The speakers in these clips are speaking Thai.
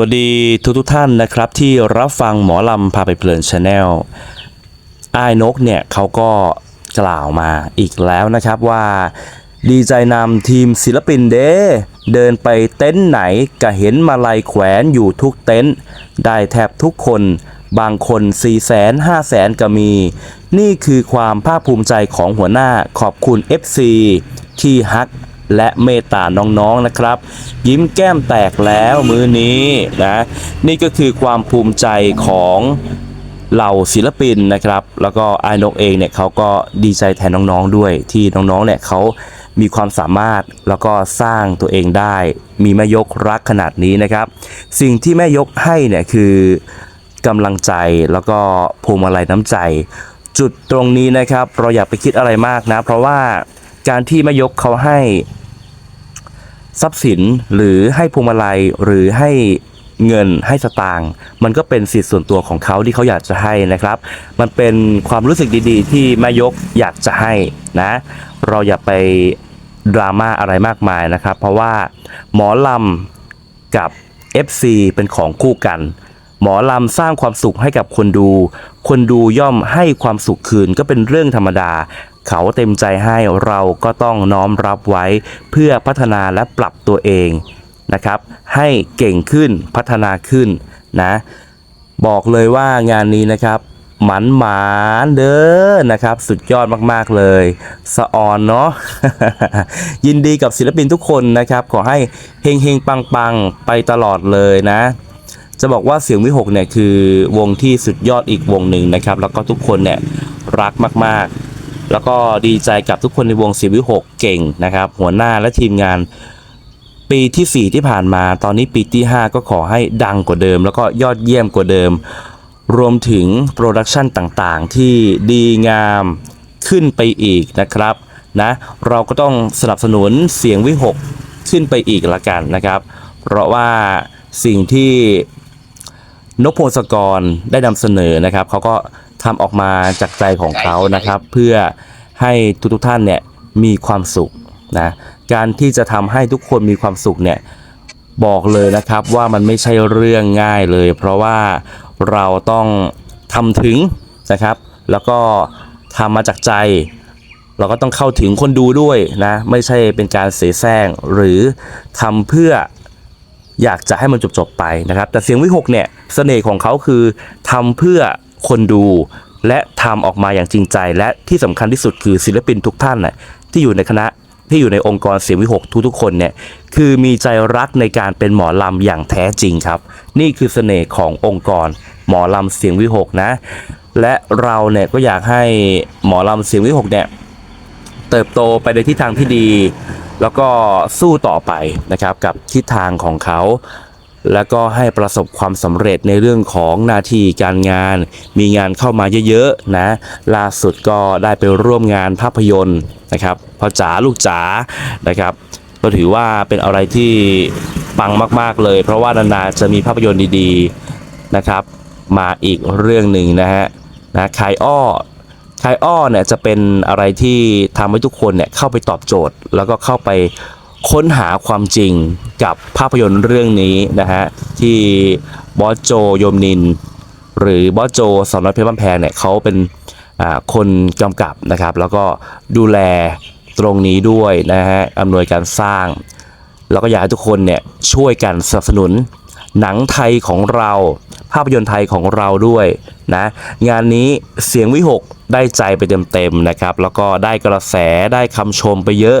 วัสดีทุกทุกท่านนะครับที่รับฟังหมอลำพาไปเพลินชาแนลอ้ายนกเนี่ยเขาก็กล่าวมาอีกแล้วนะครับว่า ดีใจนำทีมศิลปินเดเดินไปเต็นท์ไหนก็เห็นมาลัยแขวนอยู่ทุกเต็นท์ได้แทบทุกคน บางคน4 0 0 0 0 0 5 0 0 0 0ก็มี นี่คือความภาคภูมิใจของหัวหน้าขอบคุณ FC ที่ฮัก และเมตตาน้องๆนะครับ ยิ้มแก้มแตกแล้วมือนี้นะนี่ก็คือความภูมิใจของเหล่าศิลปินนะครับ แล้วก็ไอายนกเองเนี่ยเขาก็ดีใจแทนน้องๆด้วยที่น้องๆเนี่ยเขามีความสามารถแล้วก็สร้างตัวเองได้ มีแม่ยกรักขนาดนี้นะครับ สิ่งที่แม่ยกให้เนี่ยคือกำลังใจแล้วก็พวงมาลัยน้ำใจ จุดตรงนี้นะครับ เราอย่าไปคิดอะไรมากนะ เพราะว่าการที่แม่ยกเขาให้ ทรัพย์สินหรือให้พวงมาลัยหรือให้เงินให้สตางค์มันก็เป็นสิทธิ์ส่วนตัวของเขาที่เขาอยากจะให้นะครับ มันเป็นความรู้สึกดีๆ ที่แม่ยกอยากจะให้นะ เราอย่าไปดราม่าอะไรมากมายนะครับ เพราะว่าหมอลำกับ FC เป็นของคู่กัน หมอลำสร้างความสุขให้กับคนดู คนดูย่อมให้ความสุขคืนก็เป็นเรื่องธรรมดา เขาเต็มใจให้เราก็ต้องน้อมรับไว้ เพื่อพัฒนาและปรับตัวเองนะครับ ให้เก่งขึ้นพัฒนาขึ้นนะ บอกเลยว่างานนี้นะครับ หมันหมานเด้อนะครับ สุดยอดมากๆเลย สะออนเนาะยินดีกับศิลปินทุกคนนะครับ ขอให้เฮงเฮงปังปังๆไปตลอดเลยนะ จะบอกว่าเสียงวิหกเนี่ยคือวงที่สุดยอดอีกวงหนึ่งนะครับ แล้วก็ทุกคนเนี่ยรักมากๆ แล้วก็ดีใจกับทุกคนในวงเสียงวิหกเก่งนะครับ หัวหน้าและทีมงาน ปีที่ 4 ที่ผ่านมา ตอนนี้ปีที่ 5 ก็ขอให้ดังกว่าเดิม แล้วก็ยอดเยี่ยมกว่าเดิม รวมถึงโปรดักชันต่างๆ ที่ดีงามขึ้นไปอีกนะครับนะเราก็ต้องสนับสนุนเสียงวิหกขึ้นไปอีกละกันนะครับ เพราะว่าสิ่งที่ นกพงศกรได้นำเสนอนะครับเขาก็ทำออกมาจากใจของเขานะครับ เพื่อให้ทุกๆท่านเนี่ยมีความสุขนะการที่จะทำให้ทุกคนมีความสุขเนี่ยบอกเลยนะครับว่ามันไม่ใช่เรื่องง่ายเลย เพราะว่าเราต้องทำถึงนะครับ แล้วก็ทำมาจากใจ เราก็ต้องเข้าถึงคนดูด้วยนะ ไม่ใช่เป็นการเสแสร้งหรือทำเพื่อ อยากจะให้มันจบๆไปนะครับ แต่เสียงวิหกเนี่ยเสน่ห์ของเขาคือทำเพื่อคนดูและทำออกมาอย่างจริงใจ และที่สำคัญที่สุดคือศิลปินทุกท่านน่ะที่อยู่ในคณะที่อยู่ในองค์กรเสียงวิหกทุกๆคนเนี่ยคือมีใจรักในการเป็นหมอลำอย่างแท้จริงครับ นี่คือเสน่ห์ขององค์กรหมอลำเสียงวิหกนะ และเราเนี่ยก็อยากให้หมอลำเสียงวิหกเนี่ยเติบโตไปในทิศทางที่ดี แล้วก็สู้ต่อไปนะครับกับทิศทางของเขา แล้วก็ให้ประสบความสำเร็จในเรื่องของหน้าที่การงาน มีงานเข้ามาเยอะๆนะล่าสุดก็ได้ไปร่วมงานภาพยนตร์นะครับพ่อจ๋าลูกจ๋านะครับก็ถือว่าเป็นอะไรที่ปังมากๆเลย เพราะว่านานๆจะมีภาพยนตร์ดีๆนะครับ มาอีกเรื่องหนึ่งนะฮะนะคายอ้อ คายอ้อเนี่ยจะเป็นอะไรที่ทำให้ทุกคนเนี่ยเข้าไปตอบโจทย์ แล้วก็เข้าไปค้นหาความจริงกับภาพยนตร์เรื่องนี้นะฮะที่บอสโจโยมนิน หรือบอสโจสอนน้อยเพชรบ้านแพงเนี่ยเขาเป็นคนกำกับนะครับ แล้วก็ดูแลตรงนี้ด้วยนะฮะอำนวยการสร้าง แล้วก็อยากให้ทุกคนเนี่ยช่วยกันสนับสนุนหนังไทยของเรา ภาพยนตร์ไทยของเราด้วยนะงานนี้เสียงวิหก ได้ใจไปเต็มๆนะครับ แล้วก็ได้กระแสได้คำชมไปเยอะ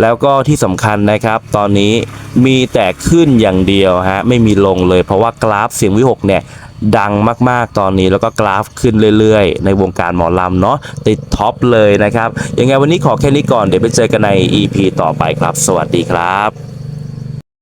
แล้วก็ที่สำคัญนะครับ ตอนนี้มีแต่ขึ้นอย่างเดียวฮะไม่มีลงเลย เพราะว่ากราฟเสียงวิหกเนี่ยดังมากๆตอนนี้แล้วก็กราฟขึ้นเรื่อยๆ ในวงการหมอลำเนาะติดท็อปเลยนะครับยังไงวันนี้ขอแค่นี้ก่อนเดี๋ยวไปเจอกันใน EP ต่อไปครับ สวัสดีครับ